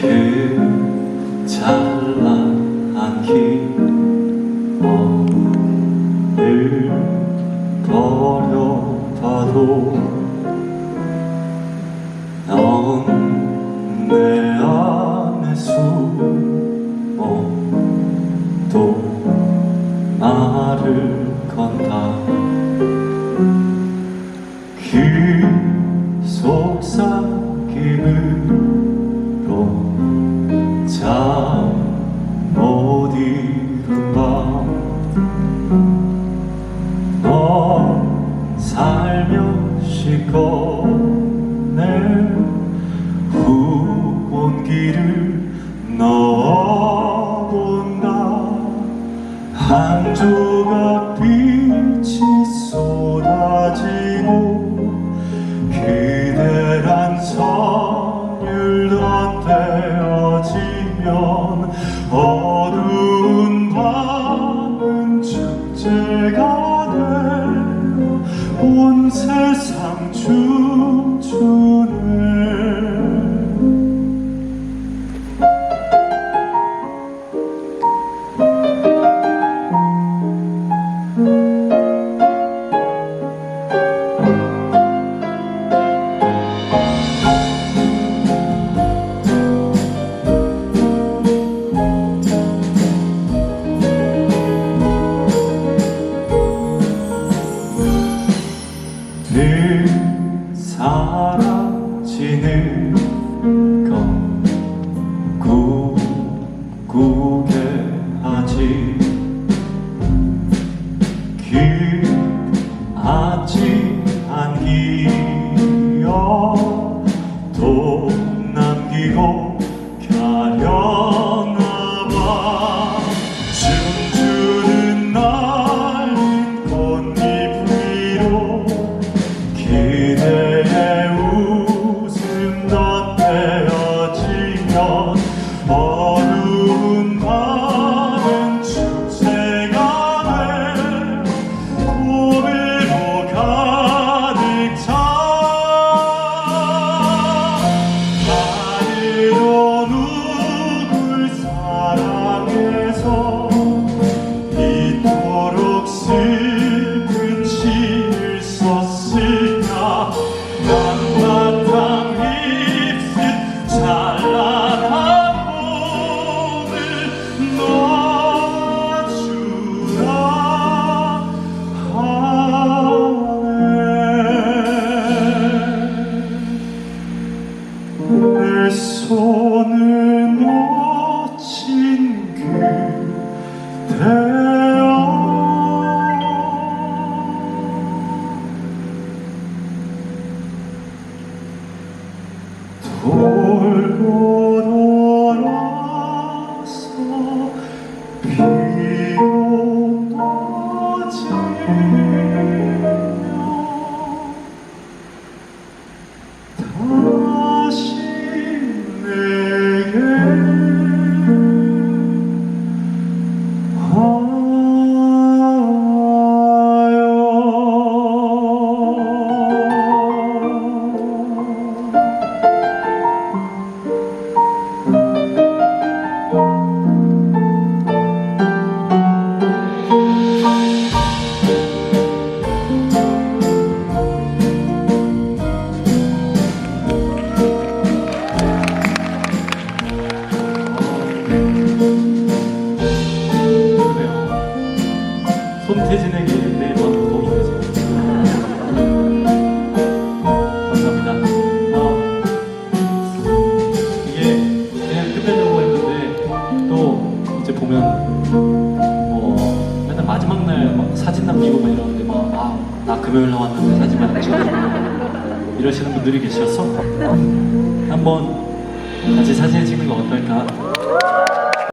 그 찬란한 길 어문을 걸어봐도 넌 내 안에 숨어 또 나를 건다. 그 속삭 넣어본다 한 조각 늘 사라지는 건 꿈꾸게 하지. 그 아찔한 기억도 남기고 가려 다시 내게 손태진에게 내 마음 고민이지. 감사합니다. 어, 이게 그냥 끝내려고 했는데 또 이제 보면 뭐 맨날 마지막 날 막 사진 남기고 막 이러는데 막아나 금요일 나왔는데 사진 안 찍어 이러시는 분들이 계셔서 한번 같이 사진 찍는 거 어떨까